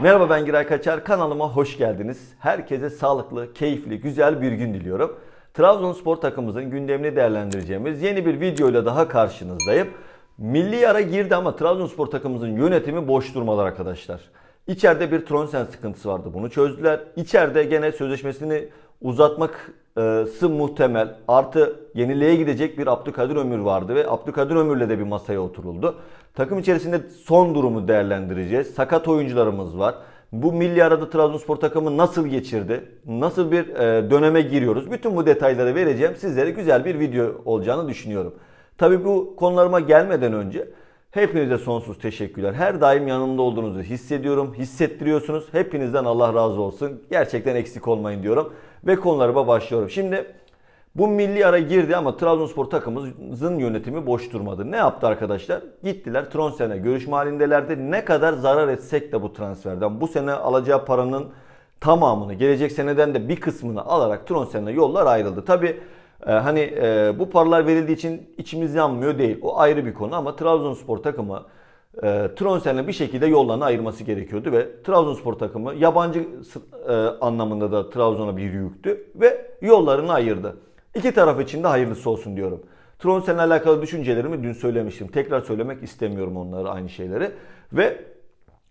Merhaba ben Giray Kaçar. Kanalıma hoş geldiniz. Herkese sağlıklı, keyifli, güzel bir gün diliyorum. Trabzonspor takımımızın gündemini değerlendireceğimiz yeni bir videoyla daha karşınızdayım. Milli ara girdi ama Trabzonspor takımımızın yönetimi boş durmalar arkadaşlar. İçeride bir Tronsen sıkıntısı vardı. Bunu çözdüler. İçeride gene sözleşmesini uzatması muhtemel. Artı yeniliğe gidecek bir Abdülkadir Ömür vardı ve Abdülkadir Ömür'le de bir masaya oturuldu. Takım içerisinde son durumu değerlendireceğiz. Sakat oyuncularımız var. Bu milli arada Trabzonspor takımı nasıl geçirdi? Nasıl bir e, döneme giriyoruz? Bütün bu detayları vereceğim. Sizlere güzel bir video olacağını düşünüyorum. Tabii bu konularıma gelmeden önce hepinize sonsuz teşekkürler. Her daim yanımda olduğunuzu hissediyorum, hissettiriyorsunuz. Hepinizden Allah razı olsun. Gerçekten eksik olmayın diyorum. Ve konularıma başlıyorum. Şimdi bu milli ara girdi ama Trabzonspor takımımızın yönetimi boş durmadı. Ne yaptı arkadaşlar? Gittiler Tronsen'e görüşme halindelerdi. Ne kadar zarar etsek de bu transferden bu sene alacağı paranın tamamını gelecek seneden de bir kısmını alarak Tronsen'e yollar ayrıldı. Tabi hani e, bu paralar verildiği için içimiz yanmıyor değil. O ayrı bir konu ama Trabzonspor takımı e, Tronsen'le bir şekilde yollarını ayırması gerekiyordu ve Trabzonspor takımı yabancı e, anlamında da Trabzon'a bir yüktü ve yollarını ayırdı. İki taraf için de hayırlısı olsun diyorum. Tronsen'le alakalı düşüncelerimi dün söylemiştim. Tekrar söylemek istemiyorum onları aynı şeyleri. Ve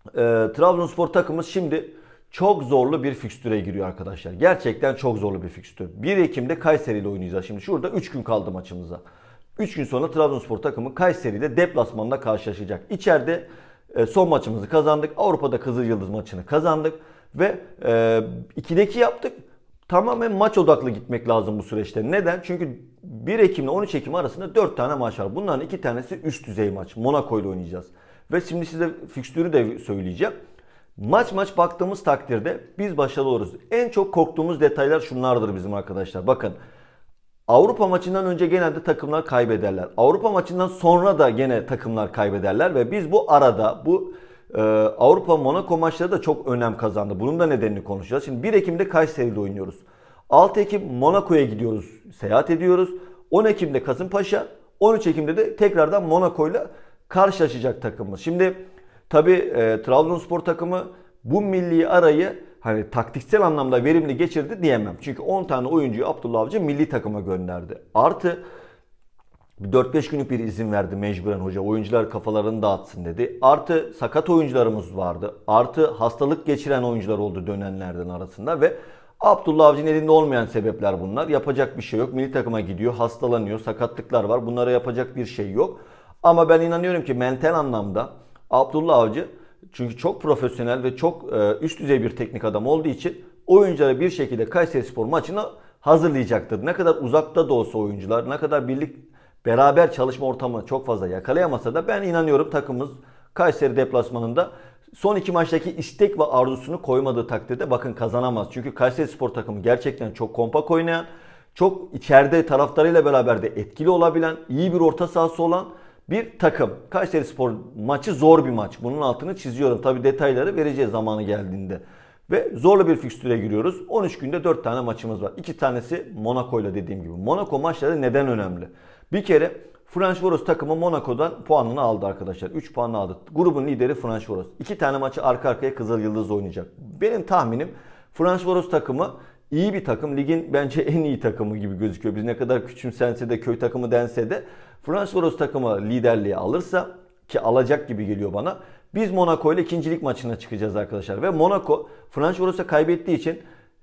e, Trabzonspor takımımız şimdi çok zorlu bir fikstüre giriyor arkadaşlar. Gerçekten çok zorlu bir fikstür. 1 Ekim'de Kayseri ile oynayacağız. Şimdi şurada 3 gün kaldı maçımıza. 3 gün sonra Trabzonspor takımı Kayseri ile deplasmanda karşılaşacak. İçeride e, son maçımızı kazandık. Avrupa'da Kızıl Yıldız maçını kazandık. Ve e, 2'deki yaptık tamamen maç odaklı gitmek lazım bu süreçte. Neden? Çünkü 1 Ekim ile 13 Ekim arasında 4 tane maç var. Bunların 2 tanesi üst düzey maç. Monaco ile oynayacağız. Ve şimdi size fikstürü de söyleyeceğim. Maç maç baktığımız takdirde biz başarılı oluruz. En çok korktuğumuz detaylar şunlardır bizim arkadaşlar. Bakın Avrupa maçından önce genelde takımlar kaybederler. Avrupa maçından sonra da gene takımlar kaybederler ve biz bu arada bu ee, Avrupa Monaco maçları da çok önem kazandı. Bunun da nedenini konuşacağız. Şimdi 1 Ekim'de Kayseri'de oynuyoruz. 6 Ekim Monaco'ya gidiyoruz, seyahat ediyoruz. 10 Ekim'de Kasımpaşa, 13 Ekim'de de tekrardan Monaco'yla karşılaşacak takımımız. Şimdi tabi e, Trabzonspor takımı bu milli arayı hani taktiksel anlamda verimli geçirdi diyemem. Çünkü 10 tane oyuncuyu Abdullah Avcı milli takıma gönderdi. Artı 4-5 günlük bir izin verdi mecburen hoca. Oyuncular kafalarını dağıtsın dedi. Artı sakat oyuncularımız vardı. Artı hastalık geçiren oyuncular oldu dönenlerden arasında ve Abdullah Avcı'nın elinde olmayan sebepler bunlar. Yapacak bir şey yok. Milli takıma gidiyor, hastalanıyor, sakatlıklar var. Bunlara yapacak bir şey yok. Ama ben inanıyorum ki mental anlamda Abdullah Avcı çünkü çok profesyonel ve çok e, üst düzey bir teknik adam olduğu için oyuncuları bir şekilde Kayseri Spor maçına hazırlayacaktır. Ne kadar uzakta da olsa oyuncular, ne kadar birlik beraber çalışma ortamı çok fazla yakalayamasa da ben inanıyorum takımımız Kayseri deplasmanında son iki maçtaki istek ve arzusunu koymadığı takdirde bakın kazanamaz. Çünkü Kayseri Spor takımı gerçekten çok kompak oynayan, çok içeride taraftarıyla beraber de etkili olabilen, iyi bir orta sahası olan bir takım. Kayseri Spor maçı zor bir maç. Bunun altını çiziyorum. Tabi detayları vereceğiz zamanı geldiğinde. Ve zorlu bir fikstüre giriyoruz. 13 günde 4 tane maçımız var. 2 tanesi Monaco ile dediğim gibi. Monaco maçları neden önemli? Bir kere Ferencvaros takımı Monaco'dan puanını aldı arkadaşlar. 3 puan aldı. Grubun lideri Ferencvaros. 2 tane maçı arka arkaya Kızıl Yıldız oynayacak. Benim tahminim Ferencvaros takımı iyi bir takım. Ligin bence en iyi takımı gibi gözüküyor. Biz ne kadar küçümsense de köy takımı dense de Ferencvaros takımı liderliği alırsa ki alacak gibi geliyor bana. Biz Monaco ile ikincilik maçına çıkacağız arkadaşlar. Ve Monaco Ferencvaros'a kaybettiği için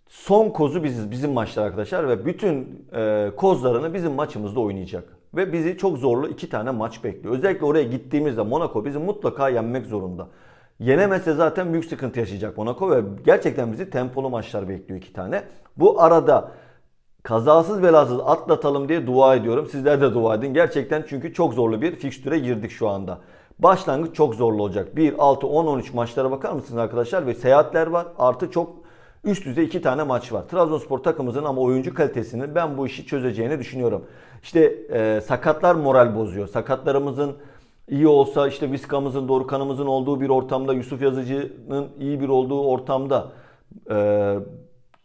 son kozu biziz, bizim maçlar arkadaşlar. Ve bütün e, kozlarını bizim maçımızda oynayacak. Ve bizi çok zorlu iki tane maç bekliyor. Özellikle oraya gittiğimizde Monaco bizi mutlaka yenmek zorunda. Yenemezse zaten büyük sıkıntı yaşayacak Monaco ve gerçekten bizi tempolu maçlar bekliyor iki tane. Bu arada kazasız belasız atlatalım diye dua ediyorum. Sizler de dua edin. Gerçekten çünkü çok zorlu bir fikstüre girdik şu anda. Başlangıç çok zorlu olacak. 1, 6, 10, 13 maçlara bakar mısınız arkadaşlar? Ve seyahatler var. Artı çok üst düzey iki tane maç var. Trabzonspor takımımızın ama oyuncu kalitesini ben bu işi çözeceğini düşünüyorum. İşte e, sakatlar moral bozuyor. Sakatlarımızın iyi olsa işte Viska'mızın, Dorukan'ımızın olduğu bir ortamda, Yusuf Yazıcı'nın iyi bir olduğu ortamda e,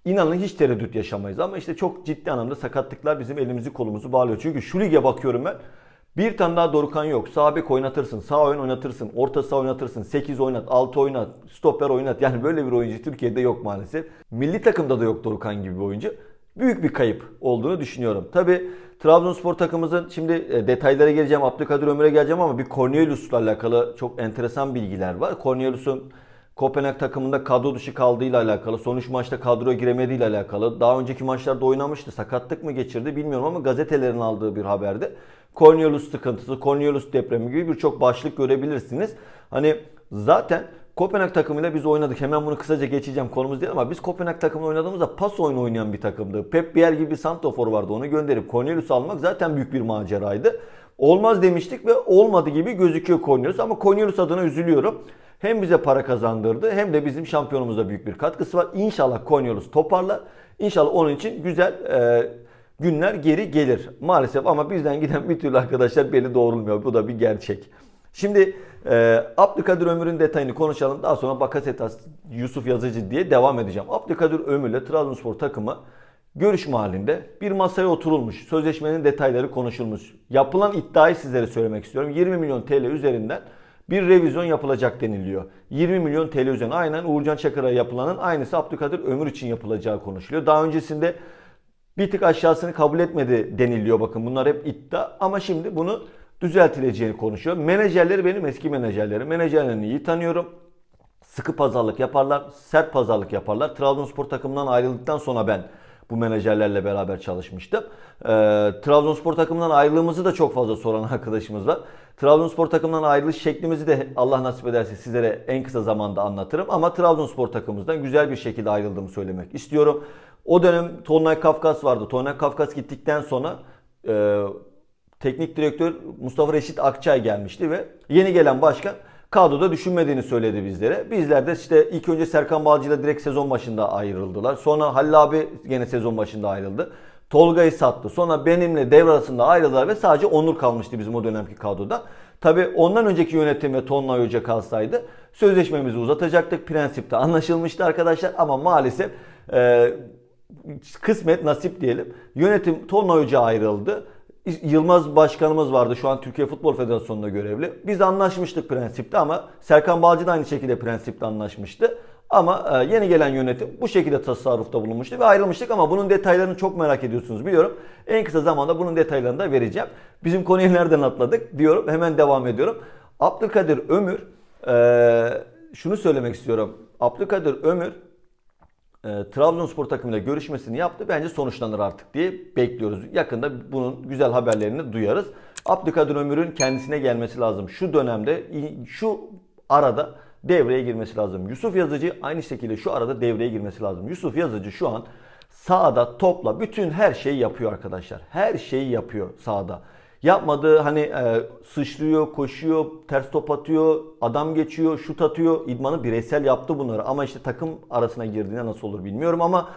inanın hiç tereddüt yaşamayız. Ama işte çok ciddi anlamda sakatlıklar bizim elimizi kolumuzu bağlıyor. Çünkü şu lige bakıyorum ben. Bir tane daha Dorukan yok. Sağ bek oynatırsın, sağ ön oynatırsın, orta saha oynatırsın, 8 oynat, 6 oynat, stoper oynat. Yani böyle bir oyuncu Türkiye'de yok maalesef. Milli takımda da yok Dorukan gibi bir oyuncu. Büyük bir kayıp olduğunu düşünüyorum. Tabi Trabzonspor takımımızın şimdi e, detaylara geleceğim, Abdülkadir Ömür'e geleceğim ama bir Cornelius'la alakalı çok enteresan bilgiler var. Cornelius'un Kopenhag takımında kadro dışı kaldığıyla alakalı, son 3 maçta kadroya giremediğiyle alakalı, daha önceki maçlarda oynamıştı, sakatlık mı geçirdi bilmiyorum ama gazetelerin aldığı bir haberde Cornelius sıkıntısı, Cornelius depremi gibi birçok başlık görebilirsiniz. Hani zaten Kopenhag takımıyla biz oynadık. Hemen bunu kısaca geçeceğim konumuz değil ama biz Kopenhag takımıyla oynadığımızda pas oyunu oynayan bir takımdı. Pep Biel gibi bir santrofor vardı. Onu gönderip Cornelius almak zaten büyük bir maceraydı. Olmaz demiştik ve olmadı gibi gözüküyor Cornelius ama Cornelius adına üzülüyorum. Hem bize para kazandırdı hem de bizim şampiyonumuza büyük bir katkısı var. İnşallah Cornelius toparlar. İnşallah onun için güzel e, günler geri gelir. Maalesef ama bizden giden bir türlü arkadaşlar belli doğrulmuyor. Bu da bir gerçek. Şimdi e, Abdülkadir Ömür'ün detayını konuşalım. Daha sonra Bakasetas, Yusuf Yazıcı diye devam edeceğim. Abdülkadir Ömür'le Trabzonspor takımı görüşme halinde bir masaya oturulmuş. Sözleşmenin detayları konuşulmuş. Yapılan iddiayı sizlere söylemek istiyorum. 20 milyon TL üzerinden bir revizyon yapılacak deniliyor. 20 milyon TL üzerine aynen Uğurcan Çakır'a yapılanın aynısı Abdülkadir Ömür için yapılacağı konuşuluyor. Daha öncesinde bir tık aşağısını kabul etmedi deniliyor bakın bunlar hep iddia ama şimdi bunu düzeltileceğini konuşuyor. Menajerleri benim eski menajerlerim. Menajerlerini iyi tanıyorum. Sıkı pazarlık yaparlar, sert pazarlık yaparlar. Trabzonspor takımından ayrıldıktan sonra ben bu menajerlerle beraber çalışmıştım. Ee, Trabzonspor takımından ayrılığımızı da çok fazla soran arkadaşımız var. Trabzonspor takımından ayrılış şeklimizi de Allah nasip ederse sizlere en kısa zamanda anlatırım. Ama Trabzonspor takımımızdan güzel bir şekilde ayrıldığımı söylemek istiyorum. O dönem Tonlay Kafkas vardı. Tonlay Kafkas gittikten sonra e, teknik direktör Mustafa Reşit Akçay gelmişti ve yeni gelen başkan kadroda düşünmediğini söyledi bizlere. Bizler de işte ilk önce Serkan Balcı ile direkt sezon başında ayrıldılar. Sonra Halil abi yine sezon başında ayrıldı. Tolga'yı sattı. Sonra benimle devre arasında ayrıldılar ve sadece Onur kalmıştı bizim o dönemki kadroda. Tabi ondan önceki yönetim ve Tonlay Hoca kalsaydı sözleşmemizi uzatacaktık. Prensipte anlaşılmıştı arkadaşlar ama maalesef e, kısmet nasip diyelim. Yönetim Tonlay Hoca ayrıldı. Yılmaz başkanımız vardı şu an Türkiye Futbol Federasyonu'nda görevli. Biz anlaşmıştık prensipte ama Serkan Balcı da aynı şekilde prensipte anlaşmıştı. Ama e, yeni gelen yönetim bu şekilde tasarrufta bulunmuştu ve ayrılmıştık ama bunun detaylarını çok merak ediyorsunuz biliyorum. En kısa zamanda bunun detaylarını da vereceğim. Bizim konuyu nereden atladık diyorum. Hemen devam ediyorum. Abdülkadir Ömür e, şunu söylemek istiyorum. Abdülkadir Ömür e, Trabzonspor takımıyla görüşmesini yaptı. Bence sonuçlanır artık diye bekliyoruz. Yakında bunun güzel haberlerini duyarız. Abdülkadir Ömür'ün kendisine gelmesi lazım. Şu dönemde, şu arada devreye girmesi lazım. Yusuf Yazıcı aynı şekilde şu arada devreye girmesi lazım. Yusuf Yazıcı şu an sahada topla bütün her şeyi yapıyor arkadaşlar. Her şeyi yapıyor sahada. Yapmadığı hani e, sıçrıyor, koşuyor, ters top atıyor, adam geçiyor, şut atıyor. İdmanı bireysel yaptı bunları ama işte takım arasına girdiğinde nasıl olur bilmiyorum ama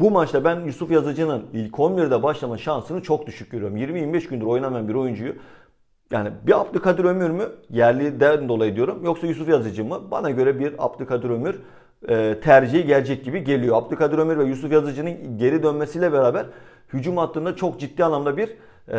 bu maçta ben Yusuf Yazıcı'nın ilk 11'de başlama şansını çok düşük görüyorum. 20-25 gündür oynamayan bir oyuncuyu yani bir Abdülkadir Ömür mü yerliden dolayı diyorum yoksa Yusuf Yazıcı mı? Bana göre bir Abdülkadir Ömür e, tercihi gelecek gibi geliyor. Abdülkadir Ömür ve Yusuf Yazıcı'nın geri dönmesiyle beraber hücum hattında çok ciddi anlamda bir e,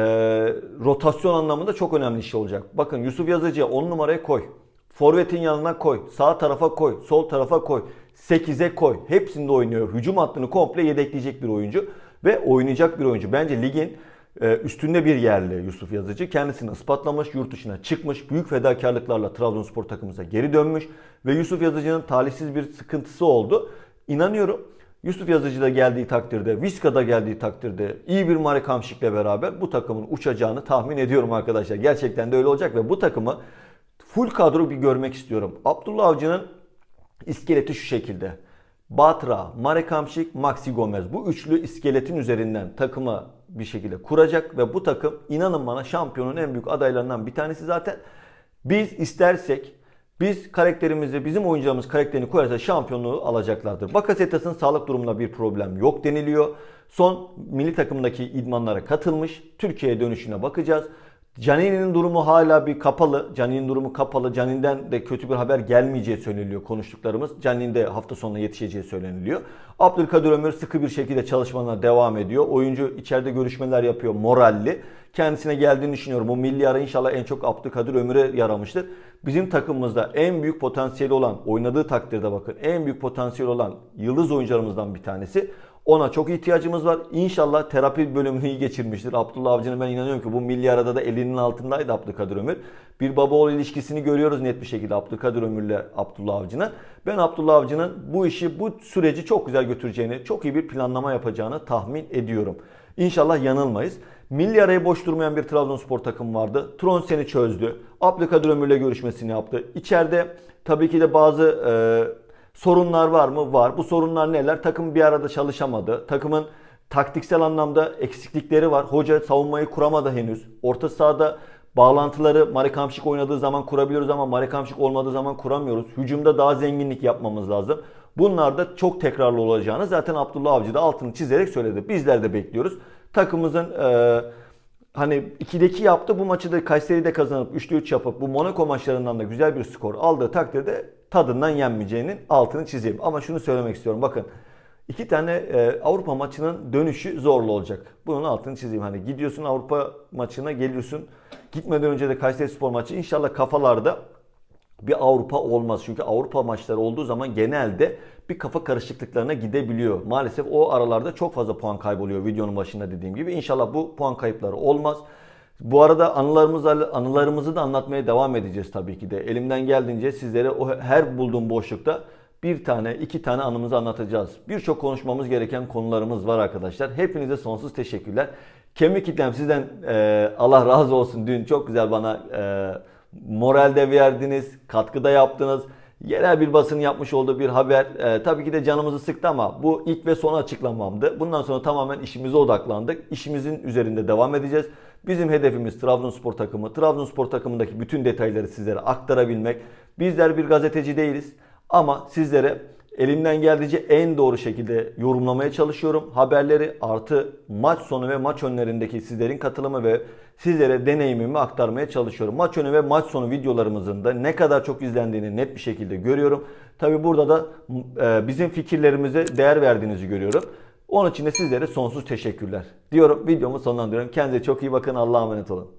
rotasyon anlamında çok önemli iş olacak. Bakın Yusuf Yazıcı'ya 10 numaraya koy. Forvet'in yanına koy. Sağ tarafa koy. Sol tarafa koy. 8'e koy. Hepsinde oynuyor. Hücum hattını komple yedekleyecek bir oyuncu. Ve oynayacak bir oyuncu. Bence ligin e, üstünde bir yerli Yusuf Yazıcı. Kendisini ispatlamış, yurt dışına çıkmış. Büyük fedakarlıklarla Trabzonspor takımımıza geri dönmüş. Ve Yusuf Yazıcı'nın talihsiz bir sıkıntısı oldu. İnanıyorum Yusuf Yazıcı da geldiği takdirde, Viska da geldiği takdirde iyi bir Marek Hamşik'le beraber bu takımın uçacağını tahmin ediyorum arkadaşlar. Gerçekten de öyle olacak ve bu takımı full kadro bir görmek istiyorum. Abdullah Avcı'nın iskeleti şu şekilde. Batra, Marek Hamşik, Maxi Gomez. Bu üçlü iskeletin üzerinden takımı bir şekilde kuracak ve bu takım inanın bana şampiyonun en büyük adaylarından bir tanesi zaten. Biz istersek biz karakterimizi, bizim oyuncularımız karakterini koyarsa şampiyonluğu alacaklardır. Bakasetas'ın sağlık durumunda bir problem yok deniliyor. Son milli takımdaki idmanlara katılmış. Türkiye'ye dönüşüne bakacağız. Canini'nin durumu hala bir kapalı. Canini'nin durumu kapalı. Canini'den de kötü bir haber gelmeyeceği söyleniliyor konuştuklarımız. Canini'nin de hafta sonuna yetişeceği söyleniliyor. Abdülkadir Ömür sıkı bir şekilde çalışmalarına devam ediyor. Oyuncu içeride görüşmeler yapıyor moralli. kendisine geldiğini düşünüyorum. Bu milli ara inşallah en çok Abdülkadir Ömür'e yaramıştır. Bizim takımımızda en büyük potansiyeli olan, oynadığı takdirde bakın en büyük potansiyeli olan yıldız oyuncularımızdan bir tanesi. Ona çok ihtiyacımız var. İnşallah terapi bölümünü iyi geçirmiştir. Abdullah Avcı'nın ben inanıyorum ki bu milli arada da elinin altındaydı Abdülkadir Ömür. Bir baba oğul ilişkisini görüyoruz net bir şekilde Abdülkadir Ömür'le Abdullah Avcı'nın. Ben Abdullah Avcı'nın bu işi, bu süreci çok güzel götüreceğini, çok iyi bir planlama yapacağını tahmin ediyorum. İnşallah yanılmayız. Milli araya boş durmayan bir Trabzonspor takımı vardı. Tron seni çözdü. Abdülkadir Ömür'le görüşmesini yaptı. İçeride tabii ki de bazı e, sorunlar var mı? Var. Bu sorunlar neler? Takım bir arada çalışamadı. Takımın taktiksel anlamda eksiklikleri var. Hoca savunmayı kuramadı henüz. Orta sahada bağlantıları Marek Hamşik oynadığı zaman kurabiliyoruz ama Marek Hamşik olmadığı zaman kuramıyoruz. Hücumda daha zenginlik yapmamız lazım. Bunlar da çok tekrarlı olacağını zaten Abdullah Avcı da altını çizerek söyledi. Bizler de bekliyoruz. Takımımızın e, hani 2'deki yaptı bu maçı da Kayseri'de kazanıp 3'te 3 yapıp bu Monaco maçlarından da güzel bir skor aldığı takdirde tadından yenmeyeceğinin altını çizeyim. Ama şunu söylemek istiyorum bakın. iki tane e, Avrupa maçının dönüşü zorlu olacak. Bunun altını çizeyim. Hani gidiyorsun Avrupa maçına geliyorsun. Gitmeden önce de Kayseri Spor maçı inşallah kafalarda bir Avrupa olmaz. Çünkü Avrupa maçları olduğu zaman genelde bir kafa karışıklıklarına gidebiliyor. Maalesef o aralarda çok fazla puan kayboluyor videonun başında dediğim gibi. İnşallah bu puan kayıpları olmaz. Bu arada anılarımızı, anılarımızı da anlatmaya devam edeceğiz tabii ki de. Elimden geldiğince sizlere o her bulduğum boşlukta bir tane, iki tane anımızı anlatacağız. Birçok konuşmamız gereken konularımız var arkadaşlar. Hepinize sonsuz teşekkürler. Kemik kitlem sizden e, Allah razı olsun. Dün çok güzel bana e, moral de verdiniz, katkıda yaptınız. Yerel bir basın yapmış olduğu bir haber e, tabii ki de canımızı sıktı ama bu ilk ve son açıklamamdı. Bundan sonra tamamen işimize odaklandık. İşimizin üzerinde devam edeceğiz. Bizim hedefimiz Trabzonspor takımı. Trabzonspor takımındaki bütün detayları sizlere aktarabilmek. Bizler bir gazeteci değiliz ama sizlere elimden geldiğince en doğru şekilde yorumlamaya çalışıyorum. Haberleri artı maç sonu ve maç önlerindeki sizlerin katılımı ve sizlere deneyimimi aktarmaya çalışıyorum. Maç önü ve maç sonu videolarımızın da ne kadar çok izlendiğini net bir şekilde görüyorum. Tabi burada da e, bizim fikirlerimize değer verdiğinizi görüyorum. Onun için de sizlere sonsuz teşekkürler diyorum. Videomu sonlandırıyorum. Kendinize çok iyi bakın. Allah'a emanet olun.